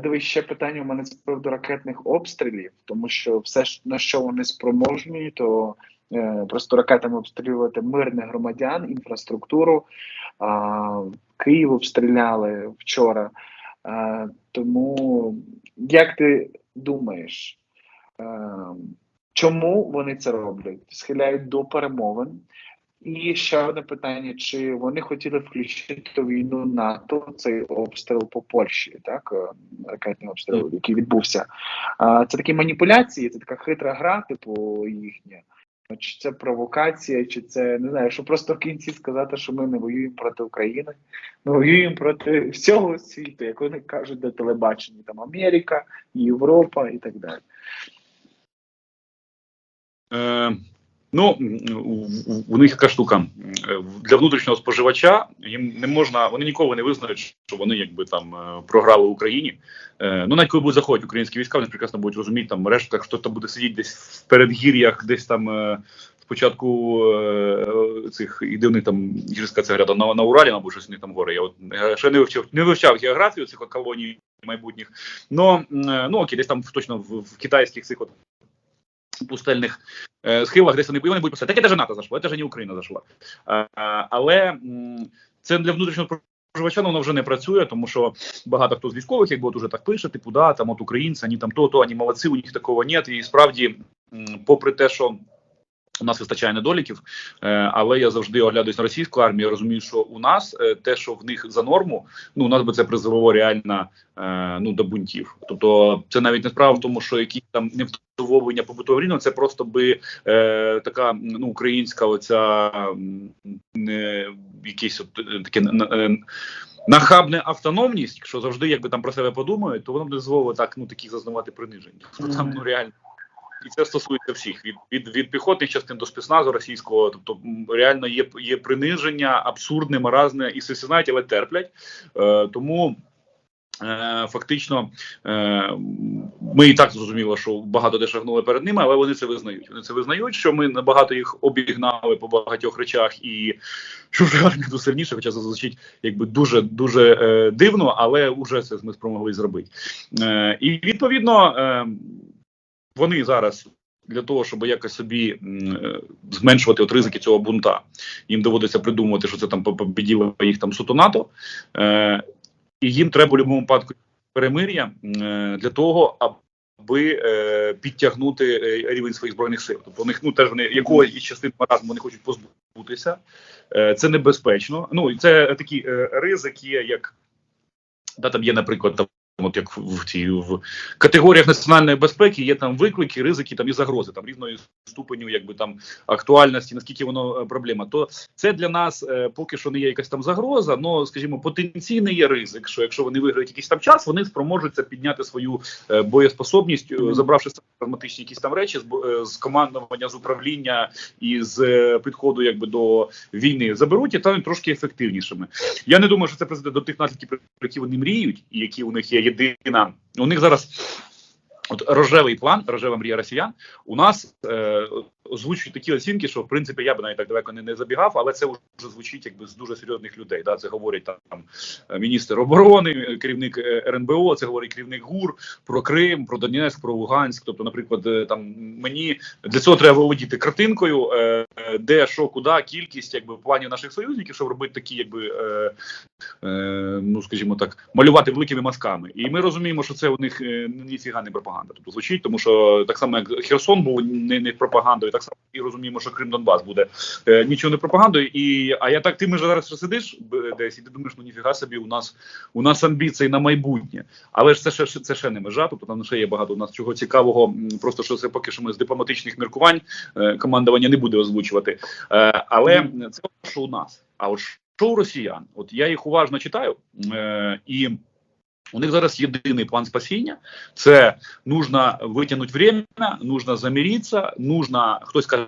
дивись, ще питання у мене з приводу ракетних обстрілів, тому що все, на що вони спроможні, то е, просто ракетами обстрілювати мирних громадян, інфраструктуру. А, Київ обстріляли вчора. А, тому як ти думаєш, е, чому вони це роблять? Схиляють до перемовин. І ще одне питання: чи вони хотіли включити війну НАТО цей обстріл по Польщі, так е, ракетний обстріл, який відбувся? Це такі маніпуляції, це така хитра гра, типу їхня. Чи це провокація, чи це не знаю, що просто в кінці сказати, що ми не воюємо проти України, ми воюємо проти всього світу, як вони кажуть на телебаченні, там Америка, Європа і так далі. Ну, у, них така штука Е, для внутрішнього споживача. Їм не можна, вони ніколи не визнають, що вони якби там е, програли Україні. Е, ну, навіть коли будуть заходити українські війська, вони прекрасно будуть розуміти, там решта хто там буде сидіти десь в передгір'ях, десь там. Спочатку цих і де вони там гірська ця гряда на, на Уралі, мабуть, щось вони там гори. Я от ще не вивчав, не вивчав географію цих колоній майбутніх. Но ну окей, десь там точно в, в китайських цих от пустельних е, схилах, десь вони, вони будуть писати. Таке даже НАТО зайшло, це ж не Україна зайшла. Але це для внутрішнього споживача ну, воно вже не працює, тому що багато хто з військових, якби от уже так пише, типу, да, там от українці, ані там то, то, ані молодці, у них такого нет. І справді, попри те, що у нас вистачає недоліків, е, але я завжди оглядаюсь на російську армію. я Розумію, що у нас е, те, що в них за норму, ну у нас би це призвело реально е, ну до бунтів. Тобто, це навіть не справа в тому, що якісь там невдоволення побутового рівня, це просто би е, така ну українська оця м, не якесь от е, таке е, Нахабне автономність, що завжди, якби там про себе подумають, то воно б дозволило так, ну таких зазнавати принижень. Там ну реально і це стосується всіх від від, від піхотних частин до спецназу російського. Тобто реально є є приниження, абсурдне, маразне, і всі це знають, але терплять. Е, тому. Е, фактично, е, ми і так зрозуміло, що багато де шагнули перед ними, але вони це визнають. Вони це визнають, що ми набагато їх обігнали по багатьох речах, і що вже армія сильніше, хоча це звучить якби дуже дуже е, дивно, але вже це ми спромогли зробити. І відповідно. Вони зараз для того, щоб якось собі е, зменшувати от ризики цього бунта, їм доводиться придумувати, що це там побіділо їх там суто НАТО, е, і їм треба в будь-якому випадку перемир'я е, для того, аби підтягнути рівень своїх збройних сил. Тобто них ну теж вони якогось із частин маразму вони хочуть позбутися. Це небезпечно. Ну і це такі ризики, як да, там є, наприклад, там. От як в, цій в категоріях національної безпеки є там виклики, ризики там і загрози там різної ступеню, якби там актуальності, наскільки воно е, проблема. То це для нас е, поки що не є якась там загроза. Ну скажімо, потенційний є ризик, що якщо вони виграють якийсь там час, вони спроможуться підняти свою е, боєспособність, е, забравши прагматичні якісь там речі з, е, з командування, з управління і з е, підходу якби до війни заберуть і стануть трошки ефективнішими. Я не думаю, що це призведе до тих наслідків, про які вони мріють, і які у них є єдина. У них зараз от рожевий план, рожева мрія росіян. У нас е, озвучують такі оцінки, що в принципі я б навіть так далеко не, не забігав, але це вже звучить якби з дуже серйозних людей. Да, це говорять там е, міністр оборони, е, керівник е, РНБО, це говорить керівник ГУР про Крим, про Донецьк, про Луганськ. Тобто, наприклад, там мені для цього треба володіти картинкою, е, де що, куди, кількість, якби в плані наших союзників, щоб робити такі, якби е, е, ну скажімо так, малювати великими мазками. І ми розуміємо, що це у них е, ніфіга не пропаганда. Тобто звучить, тому що так само як Херсон був не, не пропагандою, так само і розуміємо, що Крим Донбас буде е, нічого не пропагандою. І а я так ти ми ж зараз сидиш десь, і ти думаєш, ну ніфіга собі, у нас у нас амбіції на майбутнє. Але ж це ще це ще не межа. Тобто там ще є багато у нас чого цікавого. Просто що це поки що ми з дипломатичних міркувань е, командування не буде озвучувати. Е, але це що у нас. А от що у росіян? От я їх уважно читаю, е, і у них зараз єдиний план спасіння: це нужно витягнути время, нужно замириться, нужно, хтось каже,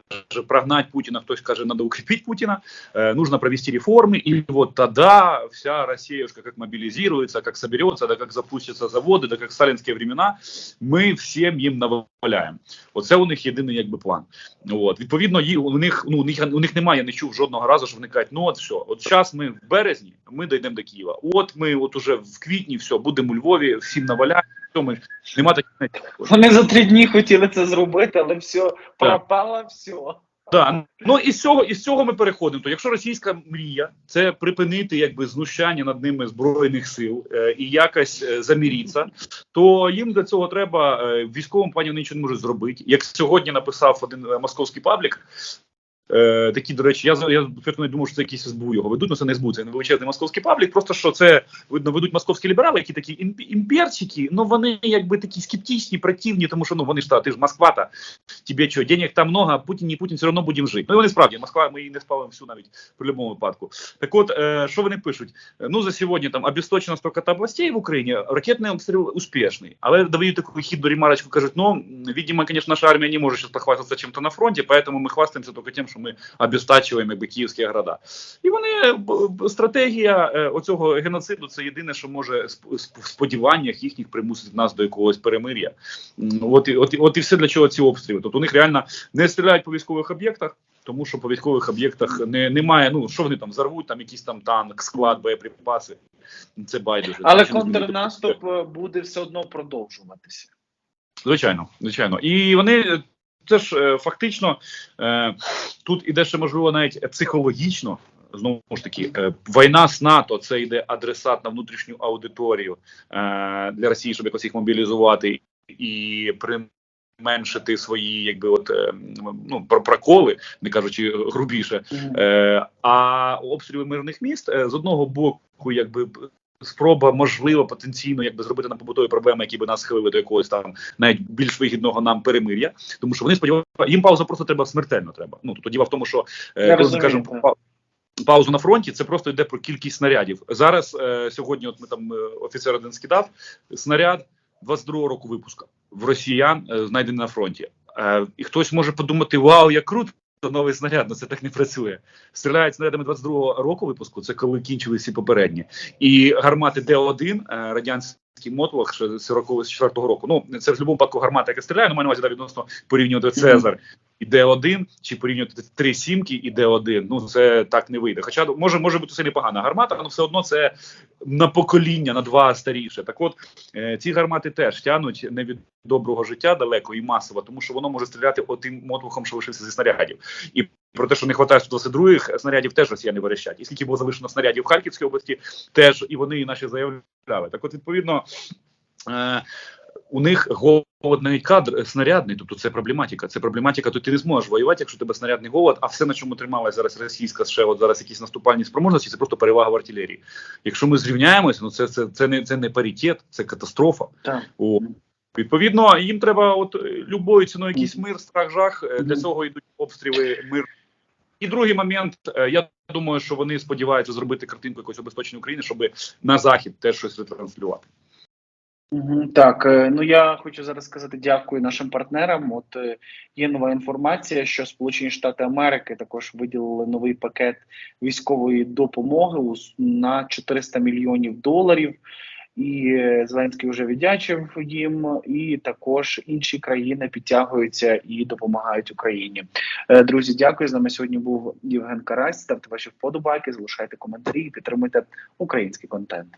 прогнать Путина, хтось каже, надо укрепить Путина, э, нужно провести реформы, и вот тогда вся Россиюшка как мобилизируется, как соберется, да как запустятся заводи, да в сталінські времена, ми всім їм наваляємо. Оце у них єдиний якби план. От відповідно, ї- у них ну у них у них немає, я не чув жодного разу, що вони кажуть, ну от що, от зараз ми в березні, ми дійдемо до Києва. От ми, от уже в квітні, все, будемо будемо у Львові, всім наваляємо. Ми нема таких Вони за три дні хотіли це зробити, але все пропало все. Да. Ну і з цього і з цього ми переходимо. То якщо російська мрія це припинити якби знущання над ними збройних сил е, і якось е, заміріться, то їм для цього треба е, в військовому плані вони нічого не можуть зробити. Як сьогодні написав один е, московський паблік. Е, такі, до речі, я я не думав, що це якісь СБУ його ведуть, але це не СБУ, це не величезний московський паблік. Просто що це видно, ведуть московські ліберали, які такі імп, імперчики, ну вони якби такі скептичні, противні, тому що ну вони ж та ти ж Москва, та тебе що, денег там много, Путін не Путін, все одно будемо жити. Ну і вони справді Москва, ми її не спалимо всю навіть при будь-якому випадку. Так от, е, що вони пишуть? Ну за сьогодні там обесточено столько областей в Україні, ракетний обстріл успішний, але дають таку хідну ремарочку, кажуть, ну видимо, конечно, наша армія не може зараз похвастатися чим-то на фронті, поэтому ми хвастаємося тільки тим, що ми обестачуємо якби, київські города. І вони стратегія е, оцього геноциду це єдине, що може в сподіваннях їхніх примусити нас до якогось перемир'я. От, от, от і все для чого ці обстріли. Тобто у них реально не стріляють по військових об'єктах. Тому що по військових об'єктах не немає. Ну що вони там зарвуть, там якийсь там танк, склад, боєприпаси. Це байдуже. Але контрнаступ буде все одно продовжуватися. Звичайно, звичайно, і вони це ж е, фактично е, тут іде ще можливо навіть психологічно. Знову ж таки, е, війна з НАТО це йде адресат на внутрішню аудиторію для Росії, щоб якось їх мобілізувати і применшити свої, якби от ну проколи, не кажучи грубіше. А обстріли мирних міст з одного боку, якби спроба можливо потенційно якби зробити нам побутові проблеми, які би нас схилили до якогось там навіть більш вигідного нам перемир'я, тому що вони сподіваються, їм пауза просто треба смертельно. Треба. Ну тобто діва в тому, що е, коли ми кажемо паузу на фронті, це просто йде про кількість снарядів. Зараз е, сьогодні, от ми там е, офіцер один скидав снаряд 22-го року випуска в росіян е, знайдений на фронті. Е, і хтось може подумати: Вау, як круто! Новий снаряд, але це так не працює. Стріляють снарядами 22-го року випуску. Це коли кінчили всі попередні, і гармати Д-1, е, радянський мотлох 44-го року. Ну це в будь-якому випадку гармата, яка стріляє, ну маю на увазі відносно порівнювати Цезар і Д-1, чи порівнювати три сімки і Д-1. Ну це так не вийде. Хоча може може бути це непогана гармата, але все одно це на покоління, на два старіше. Так, от е, ці гармати теж тянуть не від доброго життя далеко і масово, тому що воно може стріляти отим мотлухом, що лишився зі снарядів. І про те, що не вистачає 122-х снарядів, теж росіяни верещать. І скільки було залишено снарядів в Харківській області, теж і вони і наші заявляли. Так, от відповідно. Е, у них голодний кадр снарядний, тобто це проблематика. Це проблематика, то ти не зможеш воювати, якщо тебе снарядний голод, а все, на чому трималася зараз російська ще от зараз якісь наступальні спроможності, це просто перевага в артилерії. Якщо ми зрівняємося, ну це це, це не це не паритет, це катастрофа. Так. О, Відповідно, їм треба от любою ціною якийсь мир, страх, жах. Для цього йдуть обстріли мир. І другий момент, я думаю, що вони сподіваються зробити картинку якоїсь обезпечення України, щоб на захід теж щось ретранслювати. Так, ну я хочу зараз сказати дякую нашим партнерам. От є нова інформація, що Сполучені Штати Америки також виділили новий пакет військової допомоги на 400 мільйонів доларів. І Зеленський вже віддячив їм, і також інші країни підтягуються і допомагають Україні. Друзі, дякую. З нами сьогодні був Євген Карась. Ставте ваші вподобайки, залишайте коментарі і підтримуйте український контент.